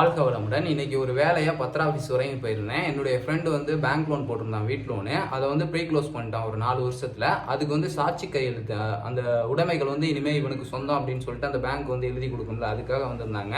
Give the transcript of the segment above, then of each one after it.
வாழ்க்கை வளமுடன். இன்னைக்கு ஒரு வேலையாக பத்திர ஆஃபீஸ் வரையும் போயிருந்தேன். என்னுடைய ஃப்ரெண்டு வந்து பேங்க் லோன் போட்டிருந்தான் வீட் லோனு அதை வந்து ப்ரீ க்ளோஸ் பண்ணிட்டான் ஒரு நாலு வருஷத்தில். அதுக்கு வந்து சாட்சி கையெழுத்து அந்த உடைமைகள் வந்து இனிமேல் இவனுக்கு சொந்தம் அப்படின்னு சொல்லிட்டு அந்த பேங்க் வந்து எழுதி கொடுக்கணும்ல அதுக்காக வந்திருந்தாங்க.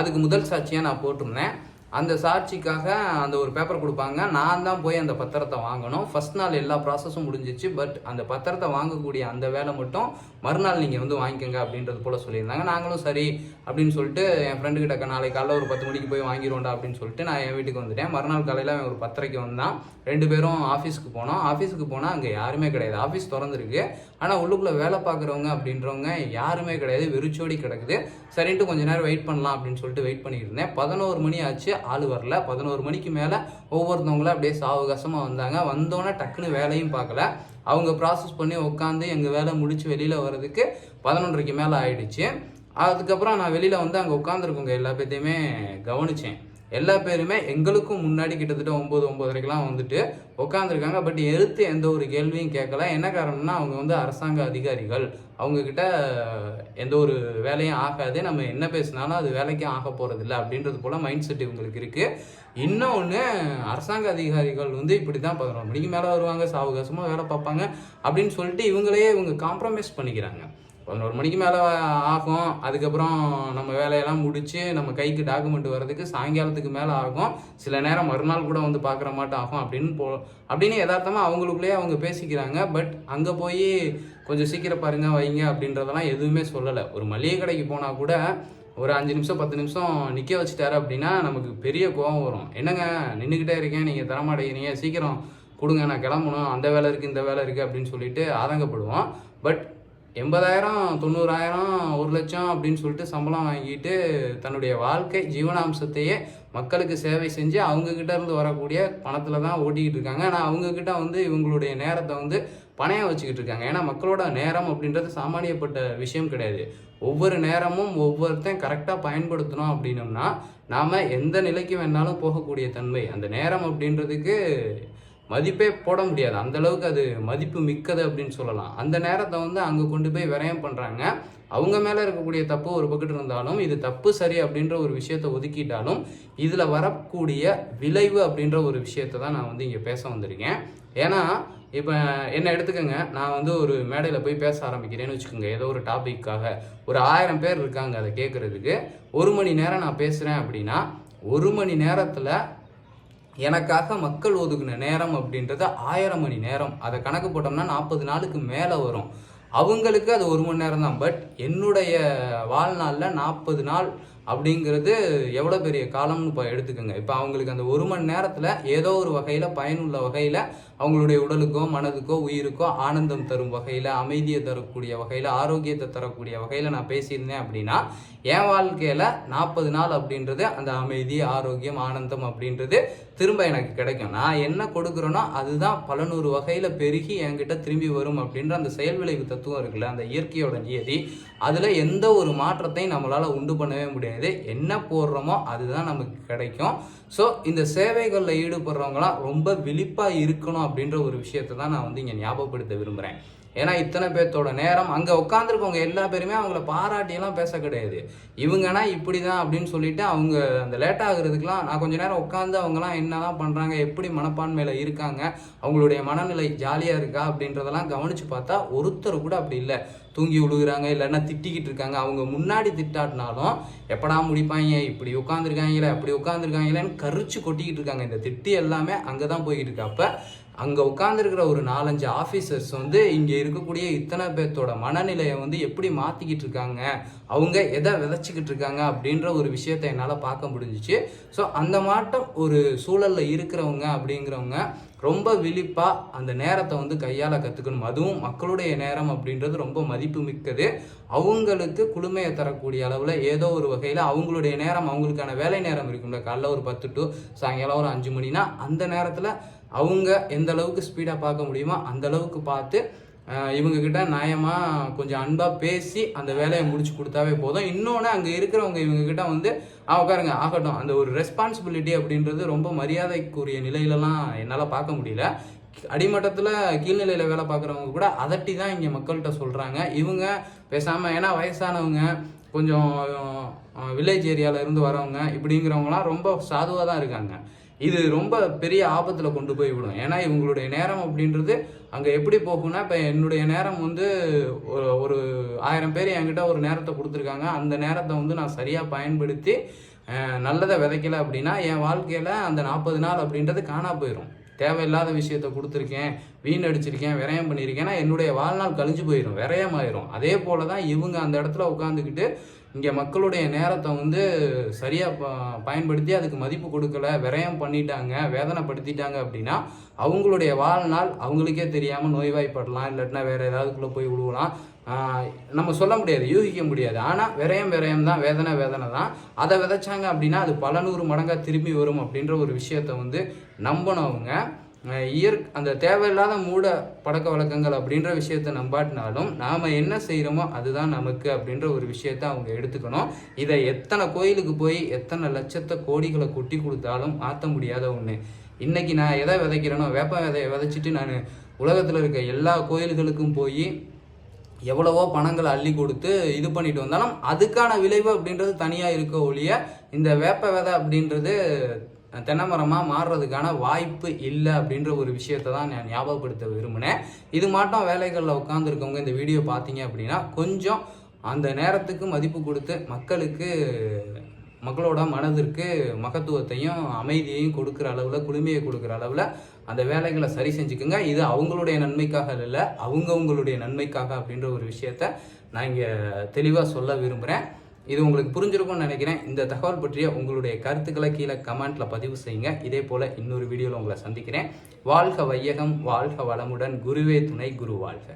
அதுக்கு முதல் சாட்சியாக நான் போட்டிருந்தேன். அந்த சாட்சிக்காக அந்த ஒரு பேப்பர் கொடுப்பாங்க. நான் தான் போய் அந்த பத்திரத்தை வாங்கணும். ஃபஸ்ட் நாள் எல்லா ப்ராசஸும் முடிஞ்சிச்சு. பட் அந்த பத்திரத்தை வாங்கக்கூடிய அந்த வேலை மட்டும் மறுநாள் நீங்கள் வந்து வாங்கிக்கோங்க அப்படின்றது போல் சொல்லியிருந்தாங்க. நாங்களும் சரி அப்படின்னு சொல்லிட்டு என் ஃப்ரெண்டு கிட்ட நாளைக்கு காலைல ஒரு பத்து மணிக்கு போய் வாங்கிடுவோம்டா அப்படின்னு சொல்லிட்டு நான் என் வீட்டுக்கு வந்துட்டேன். மறுநாள் காலையில் அவன் ஒரு பத்தரைக்கு வந்தான். ரெண்டு பேரும் ஆஃபீஸ்க்கு போனோம். ஆஃபீஸுக்கு போனால் அங்கே யாருமே கிடையாது. ஆஃபீஸ் திறந்துருக்கு. ஆனால் உள்ளுக்குள்ளே வேலை பார்க்குறவங்க அப்படின்றவங்க யாருமே கிடையாது. வெறிச்சோடி கிடக்குது. சரின்ட்டு கொஞ்ச நேரம் வெயிட் பண்ணலாம் அப்படின்னு சொல்லிட்டு வெயிட் பண்ணியிருந்தேன். பதினோரு மணி ஆச்சு. ஆள் வரல. பதினோரு மணிக்கு மேலே ஒவ்வொருத்தவங்களும் அப்படியே சாவகாசமாக வந்தாங்க. வந்தோன்னே டக்குன்னு வேலையும் பார்க்கல. அவங்க ப்ராசஸ் பண்ணி உட்காந்து எங்கள் வேலை முடித்து வெளியில் வர்றதுக்கு பதினொன்றரைக்கு மேலே ஆயிடுச்சு. அதுக்கப்புறம் நான் வெளியில் வந்து அங்கே உட்காந்துருக்கவங்க எல்லா பேர்த்தையுமே கவனித்தேன் எல்லா பேருமே எங்களுக்கும் முன்னாடி கிட்டத்தட்ட ஒம்பது ஒம்பதரைக்கெலாம் வந்துட்டு உட்காந்துருக்காங்க பட் எடுத்து எந்த ஒரு கேள்வியும் கேட்கல. என்ன காரணம்னா அவங்க வந்து அரசாங்க அதிகாரிகள். அவங்கக்கிட்ட எந்த ஒரு வேலையும் ஆகாது. நம்ம என்ன பேசினாலும் அது வேலைக்கும் ஆக போகிறதில்ல அப்படின்றது போல் மைண்ட் செட் இவங்களுக்கு இருக்குது இன்னொன்று அரசாங்க அதிகாரிகள் வந்து இப்படி தான் பதினொரு மணிக்கு மேலே வருவாங்க. சாவகாசமாக வேலை பார்ப்பாங்க. அப்படின்னு சொல்லிட்டு இவங்களே இவங்க காம்ப்ரமைஸ் பண்ணிக்கிறாங்க. பதினோரு மணிக்கு மேலே ஆகும். அதுக்கப்புறம் நம்ம வேலையெல்லாம் முடித்து நம்ம கைக்கு டாக்குமெண்ட் வர்றதுக்கு சாயங்காலத்துக்கு மேலே ஆகும். சில நேரம் மறுநாள் கூட வந்து பார்க்குற மாட்டோம் ஆகும் அப்படின்னு போ அப்படின்னு யதார்த்தமாக அவங்களுக்குள்ளேயே அவங்க பேசிக்கிறாங்க. பட் அங்கே போய் கொஞ்சம் சீக்கிரம் பாருங்க வைங்க அப்படின்றதெல்லாம் எதுவுமே சொல்லலை. ஒரு மளிகை கடைக்கு போனால் கூட ஒரு அஞ்சு நிமிஷம் பத்து நிமிஷம் நிற்க வச்சுட்டாரு அப்படின்னா நமக்கு பெரிய கோவம் வரும். என்னங்க நின்றுக்கிட்டே இருக்கேன் நீங்கள் தரமாட்டேங்கிறீங்க சீக்கிரம் கொடுங்க நான் கிளம்பணும். அந்த வேலை இருக்குது இந்த வேலை இருக்குது அப்படின்னு சொல்லிட்டு ஆதங்கப்படுவோம். பட் எண்பதாயிரம் தொண்ணூறாயிரம் ஒரு லட்சம் அப்படின்னு சொல்லிட்டு சம்பளம் வாங்கிட்டு தன்னுடைய வாழ்க்கை ஜீவனாம்சத்தையே மக்களுக்கு சேவை செஞ்சு அவங்கக்கிட்ட இருந்து வரக்கூடிய பணத்தில் தான் ஓட்டிக்கிட்டு இருக்காங்க. ஆனால் அவங்கக்கிட்ட வந்து இவங்களுடைய நேரத்தை வந்து பணையம் வச்சுக்கிட்டு இருக்காங்க. ஏன்னா மக்களோட நேரம் அப்படின்றது சாமானியப்பட்ட விஷயம் கிடையாது. ஒவ்வொரு நேரமும் ஒவ்வொருத்தன் கரெக்டாக பயன்படுத்தணும் அப்படின்னோம்னா நாம் எந்த நிலைக்கு வேணாலும் போகக்கூடிய தன்மை. அந்த நேரம் அப்படின்றதுக்கு மதிப்பே போட முடியாது. அந்த அளவுக்கு அது மதிப்பு மிக்கது அப்படின்னு சொல்லலாம். அந்த நேரத்தை வந்து அங்கே கொண்டு போய் விரயம் பண்ணுறாங்க அவங்க மேலே இருக்கக்கூடிய தப்பு ஒரு பக்கத்து இருந்தாலும் இது தப்பு சரி அப்படின்ற ஒரு விஷயத்தை ஒதுக்கிட்டாலும் இதில் வரக்கூடிய விளைவு அப்படின்ற ஒரு விஷயத்தை தான் நான் வந்து இங்கே பேச வந்திருக்கேன். ஏன்னா இப்போ என்ன எடுத்துக்கோங்க நான் வந்து ஒரு மேடையில் போய் பேச ஆரம்பிக்கிறேன்னு வச்சுக்கோங்க. ஏதோ ஒரு டாபிக்காக ஒரு ஆயிரம் பேர் இருக்காங்க அதை கேட்குறதுக்கு ஒரு மணி நேரம் நான் பேசுகிறேன் அப்படின்னா ஒரு மணி நேரத்தில் எனக்காக மக்கள் ஒதுக்குன நேரம் அப்படின்றது ஆயிரம் மணி நேரம். அதை கணக்கு போட்டோம்னா நாற்பது நாளுக்கு மேலே வரும். அவங்களுக்கு அது ஒரு மணி நேரம் தான் பட் என்னுடைய வாழ்நாளில் நாற்பது நாள் அப்படிங்கிறது எவ்வளோ பெரிய காலம்னு இப்போ எடுத்துக்கோங்க. இப்போ அவங்களுக்கு அந்த ஒரு மணி நேரத்தில் ஏதோ ஒரு வகையில் பயனுள்ள வகையில் அவங்களுடைய உடலுக்கோ மனதுக்கோ உயிருக்கோ ஆனந்தம் தரும் வகையில் அமைதியை தரக்கூடிய வகையில் ஆரோக்கியத்தை தரக்கூடிய வகையில் நான் பேசியிருந்தேன் அப்படின்னா என் வாழ்க்கையில் நாற்பது நாள் அப்படின்றது அந்த அமைதி ஆரோக்கியம் ஆனந்தம் அப்படின்றது திரும்ப எனக்கு கிடைக்கும். நான் என்ன கொடுக்குறேனோ அதுதான் பல நூறு வகையில் பெருகி என்கிட்ட திரும்பி வரும் அப்படின்ற அந்த செயல் விளைவு தத்துவம் இருக்குல்ல அந்த இயற்கையோட நியதி. அதில் எந்த ஒரு மாற்றத்தையும் நம்மளால் உண்டு பண்ணவே முடியாது. என்ன போடுறோமோ அதுதான் நமக்கு கிடைக்கும். ஸோ இந்த சேவைகளில் ஈடுபடுறவங்களாம் ரொம்ப விழிப்பாக இருக்கணும் அப்படின்ற ஒரு விஷயத்தை தான் நான் வந்து இங்கே ஞாபகப்படுத்த விரும்புகிறேன் ஏன்னா இத்தனை பேர்த்தோட நேரம் அங்கே உட்காந்துருக்கவங்க எல்லா பேருமே அவங்கள பாராட்டியெல்லாம் பேச கிடையாது. இவங்கன்னா இப்படி தான் அப்படின்னு சொல்லிட்டு அவங்க அந்த லேட் ஆகுறதுக்குலாம் நான் கொஞ்சம் நேரம் உட்காந்து அவங்கலாம் என்னதான் பண்ணுறாங்க எப்படி மனப்பான்மையில் இருக்காங்க அவங்களுடைய மனநிலை ஜாலியாக இருக்கா அப்படின்றதெல்லாம் கவனித்து பார்த்தா ஒருத்தர் கூட அப்படி இல்லை. தூங்கி விழுகுறாங்க இல்லைன்னா திட்டிக்கிட்டு இருக்காங்க. அவங்க முன்னாடி திட்டாட்டினாலும் எப்படா முடிப்பாங்க இப்படி உட்காந்துருக்காங்களே அப்படி உட்காந்துருக்காங்களேன்னு கரிச்சு கொட்டிக்கிட்டு இருக்காங்க. இந்த திட்டி எல்லாமே அங்கே தான் போய்கிட்டு இருக்கு. அப்போ அங்கே உட்காந்துருக்கிற ஒரு நாலஞ்சு ஆஃபீஸர்ஸ் வந்து இங்கே இருக்கக்கூடிய இத்தனை பேர்த்தோட மனநிலையை வந்து எப்படி மாற்றிக்கிட்டு இருக்காங்க? அவங்க எதை விதைச்சிக்கிட்டு இருக்காங்க? அப்படின்ற ஒரு விஷயத்தை என்னால் பார்க்க முடிஞ்சிச்சு. ஸோ அந்த மாட்டம் ஒரு சூழலில் இருக்கிறவங்க அப்படிங்கிறவங்க ரொம்ப விழிப்பாக அந்த நேரத்தை வந்து கையால் கற்றுக்கணும் அதுவும் மக்களுடைய நேரம் அப்படின்றது ரொம்ப மதிப்பு மிக்கது. அவங்களுக்கு குளுமையை தரக்கூடிய அளவில் ஏதோ ஒரு வகையில் அவங்களுடைய நேரம் அவங்களுக்கான வேலை நேரம் இருக்கும்ல. காலைல ஒரு பத்து டு சாயங்காலம் ஒரு அஞ்சு மணினா அந்த நேரத்தில் அவங்க எந்த அளவுக்கு ஸ்பீடாக பார்க்க முடியுமோ அந்த அளவுக்கு பார்த்து இவங்கக்கிட்ட நியாயமாக கொஞ்சம் அன்பாக பேசி அந்த வேலையை முடிச்சு கொடுத்தாவே போதும். இன்னொன்று அங்கே இருக்கிறவங்க இவங்கக்கிட்ட வந்து ஆ உட்காருங்க ஆகட்டும். அந்த ஒரு ரெஸ்பான்சிபிலிட்டி அப்படின்றது ரொம்ப மரியாதைக்குரிய நிலையிலலாம் என்னால் பார்க்க முடியல. அடிமட்டத்தில் கீழ்நிலையில் வேலை பார்க்குறவங்க கூட அதட்டி தான் இங்கே மக்கள்கிட்ட சொல்கிறாங்க இவங்க பேசாமல் ஏன்னா வயசானவங்க கொஞ்சம் வில்லேஜ் ஏரியாவில் இருந்து வரவங்க இப்படிங்கிறவங்களாம் ரொம்ப சாதுவாக தான் இருக்காங்க. இது ரொம்ப பெரிய ஆபத்தில் கொண்டு போய் விடும். ஏன்னா இவங்களுடைய நேரம் அப்படின்றது அங்கே எப்படி போகும்னா இப்போ என்னுடைய நேரம் வந்து ஒரு ஆயிரம் பேர் என்கிட்ட ஒரு நேரத்தை கொடுத்துருக்காங்க. அந்த நேரத்தை வந்து நான் சரியாக பயன்படுத்தி நல்லதை விதைக்கல அப்படின்னா என் வாழ்க்கையில் அந்த நாற்பது நாள் அப்படின்றது காணா போயிடும் தேவையில்லாத விஷயத்த கொடுத்துருக்கேன் வீணடிச்சிருக்கேன் விரயம் பண்ணியிருக்கேன்னா என்னுடைய வாழ்நாள் கழிஞ்சு போயிடும் விரயமாயிரும். அதே போல தான் இவங்க அந்த இடத்துல உட்காந்துக்கிட்டு இங்கே மக்களுடைய நேரத்தை வந்து சரியாக ப பயன்படுத்தி அதுக்கு மதிப்பு கொடுக்கல விரயம் பண்ணிட்டாங்க வேதனைப்படுத்திட்டாங்க அப்படின்னா அவங்களுடைய வாழ்நாள் அவங்களுக்கே தெரியாமல் நோய்வாய்ப்படலாம் இல்லாட்டினா வேறு ஏதாவதுக்குள்ளே போய் விழுவலாம் நம்ம சொல்ல முடியாது யூகிக்க முடியாது. ஆனால் விரயம் விரயம் தான் வேதனை வேதனை தான். அதை விதைச்சாங்க அப்படின்னா அது பல நூறு மடங்காக திரும்பி வரும் அப்படின்ற ஒரு விஷயத்த வந்து நம்பணும் அவங்க இயற் அந்த தேவையில்லாத மூட பழக்க வழக்கங்கள் அப்படின்ற விஷயத்த நம்பாட்டினாலும் நாம் என்ன செய்கிறோமோ அதுதான் நமக்கு அப்படின்ற ஒரு விஷயத்த அவங்க எடுத்துக்கணும். இதை எத்தனை கோயிலுக்கு போய் எத்தனை லட்சத்தை கோடிகளை கொட்டி கொடுத்தாலும் மாற்ற முடியாத ஒன்று இன்னைக்கு நான் எதை விதைக்கிறேனோ வேப்ப விதையை விதைச்சிட்டு நான் உலகத்தில் இருக்க எல்லா கோயில்களுக்கும் போய் எவ்வளவோ பணங்களை அள்ளி கொடுத்து இது பண்ணிட்டு வந்தாலும் அதுக்கான விளைவு அப்படின்றது தனியாக இருக்க ஒழிய இந்த வேப்ப விதை அப்படின்றது தென்னை மரமாக மாறுறதுக்கான வாய்ப்பு இல்லை அப்படின்ற ஒரு விஷயத்தை தான் நான் ஞாபகப்படுத்த விரும்பினேன். இது மாட்டம் வேலைகளில் உட்காந்துருக்கவங்க இந்த வீடியோ பார்த்தீங்க அப்படின்னா கொஞ்சம் அந்த நேரத்துக்கு மதிப்பு கொடுத்து மக்களுக்கு மக்களோட மனதிற்கு மகத்துவத்தையும் அமைதியையும் கொடுக்குற அளவில் குளுமையை கொடுக்குற அளவில் அந்த வேலைகளை சரி செஞ்சுக்குங்க. இது அவங்களுடைய நன்மைக்காக இல்லை அவங்கவுங்களுடைய நன்மைக்காக அப்படின்ற ஒரு விஷயத்த நான் இங்கே தெளிவாக சொல்ல விரும்புகிறேன் இது உங்களுக்கு புரிஞ்சிருக்கும்னு நினைக்கிறேன். இந்த தகவல் பற்றிய உங்களுடைய கருத்துக்களை கீழே கமெண்ட்டில் பதிவு செய்யுங்க. இதே போல் இன்னொரு வீடியோவில் உங்களை சந்திக்கிறேன். வாழ்க வையகம் வாழ்க வளமுடன். குருவே துணை குரு வாழ்க.